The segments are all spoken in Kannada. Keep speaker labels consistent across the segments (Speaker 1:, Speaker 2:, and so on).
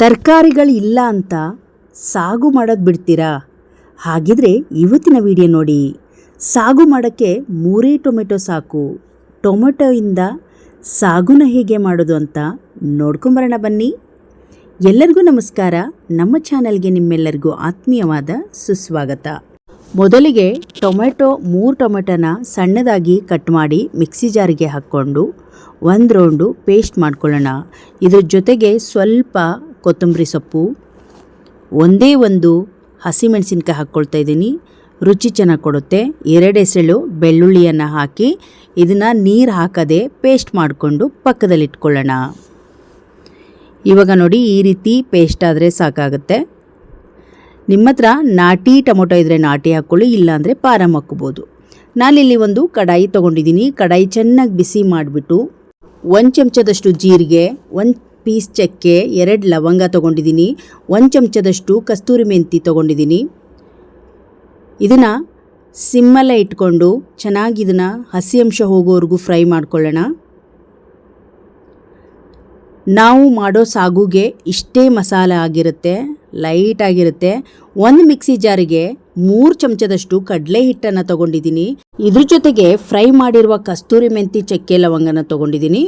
Speaker 1: ತರಕಾರಿಗಳು ಇಲ್ಲ ಅಂತ ಸಾಗು ಮಾಡೋದು ಬಿಡ್ತೀರಾ? ಹಾಗಿದ್ರೆ ಇವತ್ತಿನ ವಿಡಿಯೋ ನೋಡಿ. ಸಾಗು ಮಾಡೋಕ್ಕೆ ಮೂರೇ ಟೊಮೆಟೊ ಸಾಕು. ಟೊಮೆಟೊಯಿಂದ ಸಾಗುನ ಹೇಗೆ ಮಾಡೋದು ಅಂತ ನೋಡ್ಕೊಂಬರೋಣ ಬನ್ನಿ. ಎಲ್ಲರಿಗೂ ನಮಸ್ಕಾರ. ನಮ್ಮ ಚಾನಲ್ಗೆ ನಿಮ್ಮೆಲ್ಲರಿಗೂ ಆತ್ಮೀಯವಾದ ಸುಸ್ವಾಗತ. ಮೊದಲಿಗೆ ಟೊಮೆಟೊ ಮೂರು ಟೊಮೆಟೊನ ಸಣ್ಣದಾಗಿ ಕಟ್ ಮಾಡಿ ಮಿಕ್ಸಿ ಜಾರಿಗೆ ಹಾಕ್ಕೊಂಡು ಒಂದು ರೌಂಡು ಪೇಸ್ಟ್ ಮಾಡ್ಕೊಳ್ಳೋಣ. ಇದ್ರ ಜೊತೆಗೆ ಸ್ವಲ್ಪ ಕೊತ್ತಂಬರಿ ಸೊಪ್ಪು. ಒಂದೇ ಒಂದು ಹಸಿಮೆಣಸಿನ್ಕಾಯಿ ಹಾಕ್ಕೊಳ್ತಾ ಇದ್ದೀನಿ. ರುಚಿ ಚೆನ್ನಾಗಿ ಕೊಡುತ್ತೆ. ಎರಡು ಎಸಳು ಬೆಳ್ಳುಳ್ಳಿಯನ್ನು ಹಾಕಿ ಇದನ್ನು ನೀರು ಹಾಕದೆ ಪೇಸ್ಟ್ ಮಾಡಿಕೊಂಡು ಪಕ್ಕದಲ್ಲಿಟ್ಕೊಳ್ಳೋಣ ಇವಾಗ ನೋಡಿ ಈ ರೀತಿ ಪೇಸ್ಟ್ ಆದರೆ ಸಾಕಾಗುತ್ತೆ. ನಿಮ್ಮ ಹತ್ರ ನಾಟಿ ಟೊಮೊಟೊ ಇದ್ದರೆ ನಾಟಿ ಹಾಕ್ಕೊಳ್ಳಿ, ಇಲ್ಲಾಂದರೆ ಪಾರಮ್ ಹಾಕ್ಕೋಬೋದು. ನಾನಿಲ್ಲಿ ಒಂದು ಕಡಾಯಿ ತೊಗೊಂಡಿದ್ದೀನಿ. ಕಡಾಯಿ ಚೆನ್ನಾಗಿ ಬಿಸಿ ಮಾಡಿಬಿಟ್ಟು ಒಂದು ಚಮಚದಷ್ಟು ಜೀರಿಗೆ, ಒಂದು ಪೀಸ್ ಚಕ್ಕೆ ಎರಡು ಲವಂಗ ತೊಗೊಂಡಿದ್ದೀನಿ, ಒಂದು ಚಮಚದಷ್ಟು ಕಸ್ತೂರಿ ಮೆಂತಿ ತೊಗೊಂಡಿದ್ದೀನಿ. ಇದನ್ನು ಸಿಮ್ಮಲ್ಲೇ ಇಟ್ಕೊಂಡು ಚೆನ್ನಾಗಿ ಇದನ್ನು ಹಸಿ ಅಂಶ ಹೋಗೋವರೆಗೂ ಫ್ರೈ ಮಾಡ್ಕೊಳ್ಳೋಣ. ನಾವು ಮಾಡೋ ಸಾಗುಗೆ ಇಷ್ಟೇ ಮಸಾಲೆ ಆಗಿರುತ್ತೆ, ಲೈಟ್ ಆಗಿರುತ್ತೆ. ಒಂದು ಮಿಕ್ಸಿ ಜಾರಿಗೆ ಮೂರು ಚಮಚದಷ್ಟು ಕಡಲೆ ಹಿಟ್ಟನ್ನು ತಗೊಂಡಿದ್ದೀನಿ. ಇದ್ರ ಜೊತೆಗೆ ಫ್ರೈ ಮಾಡಿರುವ ಕಸ್ತೂರಿ ಮೆಂತಿ ಚಕ್ಕೆ ಲವಂಗನ ತಗೊಂಡಿದ್ದೀನಿ.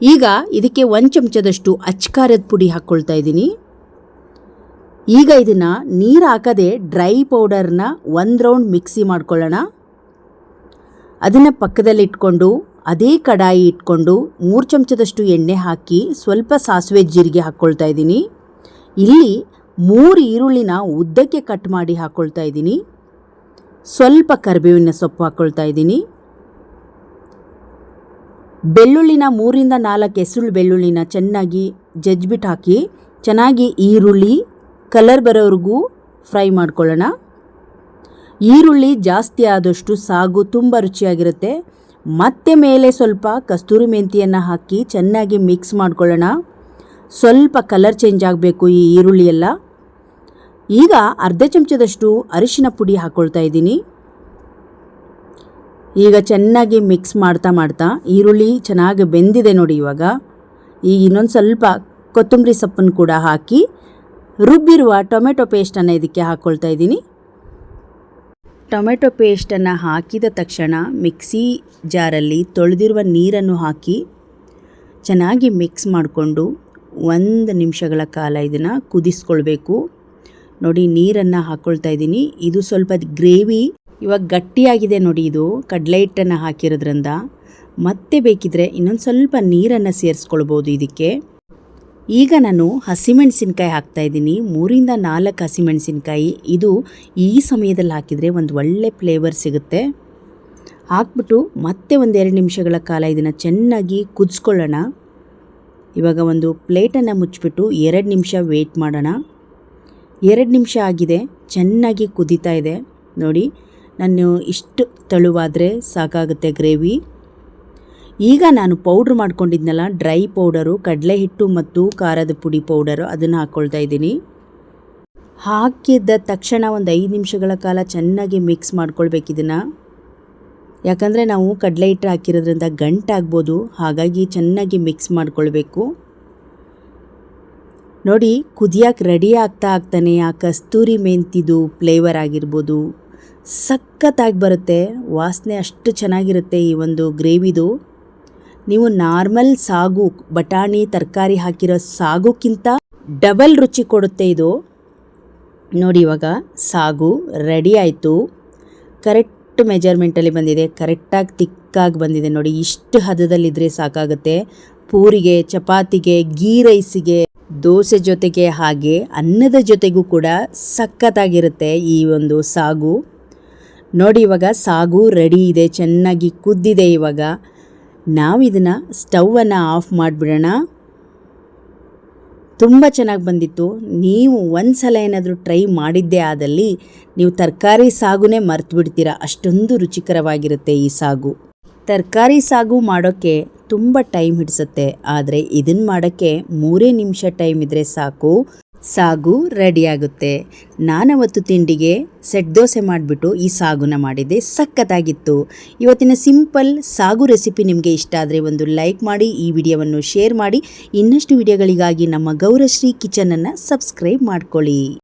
Speaker 1: ಈಗ ಇದಕ್ಕೆ ಒಂದು ಚಮಚದಷ್ಟು ಅಚ್ಕಾರದ ಪುಡಿ ಹಾಕ್ಕೊಳ್ತಾ ಇದ್ದೀನಿ. ಈಗ ಇದನ್ನು ನೀರು ಹಾಕದೆ ಡ್ರೈ ಪೌಡರ್ನ ಒಂದು ರೌಂಡ್ ಮಿಕ್ಸಿ ಮಾಡ್ಕೊಳ್ಳೋಣ. ಅದನ್ನು ಪಕ್ಕದಲ್ಲಿಟ್ಕೊಂಡು ಅದೇ ಕಡಾಯಿ ಇಟ್ಕೊಂಡು ಮೂರು ಚಮಚದಷ್ಟು ಎಣ್ಣೆ ಹಾಕಿ ಸ್ವಲ್ಪ ಸಾಸಿವೆ ಜೀರಿಗೆ ಹಾಕ್ಕೊಳ್ತಾ ಇದ್ದೀನಿ. ಇಲ್ಲಿ ಮೂರು ಈರುಳ್ಳಿನ ಉದ್ದಕ್ಕೆ ಕಟ್ ಮಾಡಿ ಹಾಕ್ಕೊಳ್ತಾ ಇದ್ದೀನಿ. ಸ್ವಲ್ಪ ಕರಿಬೇವಿನ ಸೊಪ್ಪು ಹಾಕ್ಕೊಳ್ತಾ ಇದ್ದೀನಿ. ಬೆಳ್ಳುಳ್ಳಿನ ಮೂರಿಂದ ನಾಲ್ಕು ಎಸುಳು ಬೆಳ್ಳುಳ್ಳಿನ ಚೆನ್ನಾಗಿ ಜಜ್ಬಿಟ್ಟು ಹಾಕಿ, ಚೆನ್ನಾಗಿ ಈರುಳ್ಳಿ ಕಲರ್ ಬರೋವರೆಗೂ ಫ್ರೈ ಮಾಡ್ಕೊಳ್ಳೋಣ. ಈರುಳ್ಳಿ ಜಾಸ್ತಿ ಆದಷ್ಟು ಸಾಗು ತುಂಬ ರುಚಿಯಾಗಿರುತ್ತೆ. ಮತ್ತೆ ಮೇಲೆ ಸ್ವಲ್ಪ ಕಸ್ತೂರಿ ಮೆಂತಿಯನ್ನು ಹಾಕಿ ಚೆನ್ನಾಗಿ ಮಿಕ್ಸ್ ಮಾಡ್ಕೊಳ್ಳೋಣ. ಸ್ವಲ್ಪ ಕಲರ್ ಚೇಂಜ್ ಆಗಬೇಕು ಈ ಈರುಳ್ಳಿ ಎಲ್ಲ ಈಗ ಅರ್ಧ ಚಮಚದಷ್ಟು ಅರಿಶಿನ ಪುಡಿ ಹಾಕ್ಕೊಳ್ತಾ ಇದ್ದೀನಿ. ಈಗ ಚೆನ್ನಾಗಿ ಮಿಕ್ಸ್ ಮಾಡ್ತಾ ಮಾಡ್ತಾ ಈರುಳ್ಳಿ ಚೆನ್ನಾಗಿ ಬೆಂದಿದೆ ನೋಡಿ ಇವಾಗ. ಈಗ ಇನ್ನೊಂದು ಸ್ವಲ್ಪ ಕೊತ್ತಂಬರಿ ಸೊಪ್ಪನ್ನು ಕೂಡ ಹಾಕಿ ರುಬ್ಬಿರುವ ಟೊಮೆಟೊ ಪೇಸ್ಟನ್ನು ಇದಕ್ಕೆ ಹಾಕ್ಕೊಳ್ತಾ ಇದ್ದೀನಿ. ಟೊಮೆಟೊ ಪೇಸ್ಟನ್ನು ಹಾಕಿದ ತಕ್ಷಣ ಮಿಕ್ಸಿ ಜಾರಲ್ಲಿ ತೊಳೆದಿರುವ ನೀರನ್ನು ಹಾಕಿ ಚೆನ್ನಾಗಿ ಮಿಕ್ಸ್ ಮಾಡಿಕೊಂಡು ಒಂದು ನಿಮಿಷಗಳ ಕಾಲ ಇದನ್ನು ಕುದಿಸ್ಕೊಳ್ಬೇಕು. ನೋಡಿ ನೀರನ್ನು ಹಾಕ್ಕೊಳ್ತಾ ಇದ್ದೀನಿ. ಇದು ಸ್ವಲ್ಪ ಗ್ರೇವಿ ಇವಾಗ ಗಟ್ಟಿಯಾಗಿದೆ ನೋಡಿ ಇದು. ಕಡಲೆ ಹಿಟ್ಟನ್ನು ಹಾಕಿರೋದ್ರಿಂದ ಮತ್ತೆ ಬೇಕಿದ್ರೆ ಇನ್ನೊಂದು ಸ್ವಲ್ಪ ನೀರನ್ನು ಸೇರಿಸ್ಕೊಳ್ಬೋದು ಇದಕ್ಕೆ. ಈಗ ನಾನು ಹಸಿಮೆಣಸಿನ್ಕಾಯಿ ಹಾಕ್ತಾ ಇದ್ದೀನಿ. ಮೂರಿಂದ ನಾಲ್ಕು ಹಸಿಮೆಣಸಿನ್ಕಾಯಿ. ಇದು ಈ ಸಮಯದಲ್ಲಿ ಹಾಕಿದರೆ ಒಂದು ಒಳ್ಳೆ ಫ್ಲೇವರ್ ಸಿಗುತ್ತೆ. ಹಾಕ್ಬಿಟ್ಟು ಮತ್ತೆ ಒಂದೆರಡು ನಿಮಿಷಗಳ ಕಾಲ ಇದನ್ನು ಚೆನ್ನಾಗಿ ಕುದಿಸ್ಕೊಳ್ಳೋಣ. ಇವಾಗ ಒಂದು ಪ್ಲೇಟನ್ನು ಮುಚ್ಚಿಬಿಟ್ಟು ಎರಡು ನಿಮಿಷ ವೇಟ್ ಮಾಡೋಣ. ಎರಡು ನಿಮಿಷ ಆಗಿದೆ. ಚೆನ್ನಾಗಿ ಕುದೀತಾ ಇದೆ. ನೋಡಿ ನಾನು ಇಷ್ಟು ತೆಳುವಾದರೆ ಸಾಕಾಗುತ್ತೆ ಗ್ರೇವಿ. ಈಗ ನಾನು ಪೌಡ್ರ್ ಮಾಡ್ಕೊಂಡಿದ್ನಲ್ಲ, ಡ್ರೈ ಪೌಡರು ಕಡಲೆ ಹಿಟ್ಟು ಮತ್ತು ಖಾರದ ಪುಡಿ ಪೌಡರು ಅದನ್ನು ಹಾಕ್ಕೊಳ್ತಾ ಇದ್ದೀನಿ. ಹಾಕಿದ ತಕ್ಷಣ ಒಂದು ಐದು ನಿಮಿಷಗಳ ಕಾಲ ಚೆನ್ನಾಗಿ ಮಿಕ್ಸ್ ಮಾಡ್ಕೊಳ್ಬೇಕು ಇದನ್ನು. ಯಾಕಂದರೆ ನಾವು ಕಡಲೆ ಹಿಟ್ಟು ಹಾಕಿರೋದ್ರಿಂದ ಗಂಟಾಗ್ಬೋದು, ಹಾಗಾಗಿ ಚೆನ್ನಾಗಿ ಮಿಕ್ಸ್ ಮಾಡ್ಕೊಳ್ಬೇಕು. ನೋಡಿ, ಕುದಿಯೋಕೆ ರೆಡಿ ಆಗ್ತಾ ಆಗ್ತಾನೆ ಆ ಕಸ್ತೂರಿ ಮೆಂತಿದು ಫ್ಲೇವರ್ ಆಗಿರ್ಬೋದು. ಸಖತ್ತಾಗಿ ಬರುತ್ತೆ. ವಾಸನೆ ಅಷ್ಟು ಚೆನ್ನಾಗಿರುತ್ತೆ ಈ ಒಂದು ಗ್ರೇವಿದು. ನೀವು ನಾರ್ಮಲ್ ಸಾಗು, ಬಟಾಣಿ, ತರಕಾರಿ ಹಾಕಿರೋ ಸಾಗುಕ್ಕಿಂತ ಡಬಲ್ ರುಚಿ ಕೊಡುತ್ತೆ ಇದು. ನೋಡಿ ಇವಾಗ, ಸಾಗು ರೆಡಿ ಆಯಿತು. ಕರೆಕ್ಟ್ ಮೆಜರ್ಮೆಂಟಲ್ಲಿ ಬಂದಿದೆ, ಕರೆಕ್ಟಾಗಿ ತಿಕ್ಕಾಗಿ ಬಂದಿದೆ. ನೋಡಿ, ಇಷ್ಟು ಹದದಲ್ಲಿದ್ದರೆ ಸಾಕಾಗುತ್ತೆ. ಪೂರಿಗೆ, ಚಪಾತಿಗೆ ಗೀ ರೈಸಿಗೆ ದೋಸೆ ಜೊತೆಗೆ ಹಾಗೆ ಅನ್ನದ ಜೊತೆಗೂ ಕೂಡ ಸಖತ್ತಾಗಿರುತ್ತೆ ಈ ಒಂದು ಸಾಗು. ನೋಡಿ ಇವಾಗ ಸಾಗು ರೆಡಿ ಇದೆ, ಚೆನ್ನಾಗಿ ಕುದ್ದಿದೆ ಇವಾಗ. ನಾವು ಇದನ್ನು ಸ್ಟವನ್ನು ಆಫ್ ಮಾಡಿಬಿಡೋಣ. ತುಂಬ ಚೆನ್ನಾಗಿ ಬಂದಿತ್ತು. ನೀವು ಒಂದು ಸಲ ಏನಾದರೂ ಟ್ರೈ ಮಾಡಿದ್ದೇ ಆದಲ್ಲಿ ನೀವು ತರಕಾರಿ ಸಾಗುನೇ ಮರ್ತು ಬಿಡ್ತೀರಾ ಅಷ್ಟೊಂದು ರುಚಿಕರವಾಗಿರುತ್ತೆ ಈ ಸಾಗು. ತರಕಾರಿ ಸಾಗು ಮಾಡೋಕ್ಕೆ ತುಂಬ ಟೈಮ್ ಹಿಡಿಸುತ್ತೆ. ಆದರೆ ಇದನ್ನು ಮಾಡೋಕ್ಕೆ ಮೂರೇ ನಿಮಿಷ ಟೈಮ್ ಇದ್ದರೆ ಸಾಕು. ಸಾಗು ರೆಡಿಯಾಗುತ್ತೆ ನಾನವತ್ತು ತಿಂಡಿಗೆ ಸೆಟ್ ದೋಸೆ ಮಾಡಿಬಿಟ್ಟು ಈ ಸಾಗುನ ಮಾಡಿದ್ದೆ. ಸಖತ್ತಾಗಿತ್ತು. ಇವತ್ತಿನ ಸಿಂಪಲ್ ಸಾಗು ರೆಸಿಪಿ ನಿಮಗೆ ಇಷ್ಟ ಆದರೆ ಒಂದು ಲೈಕ್ ಮಾಡಿ, ಈ ವಿಡಿಯೋವನ್ನು ಶೇರ್ ಮಾಡಿ. ಇನ್ನಷ್ಟು ವಿಡಿಯೋಗಳಿಗಾಗಿ ನಮ್ಮ ಗೌರಶ್ರೀ ಕಿಚನನ್ನು ಸಬ್ಸ್ಕ್ರೈಬ್ ಮಾಡ್ಕೊಳ್ಳಿ.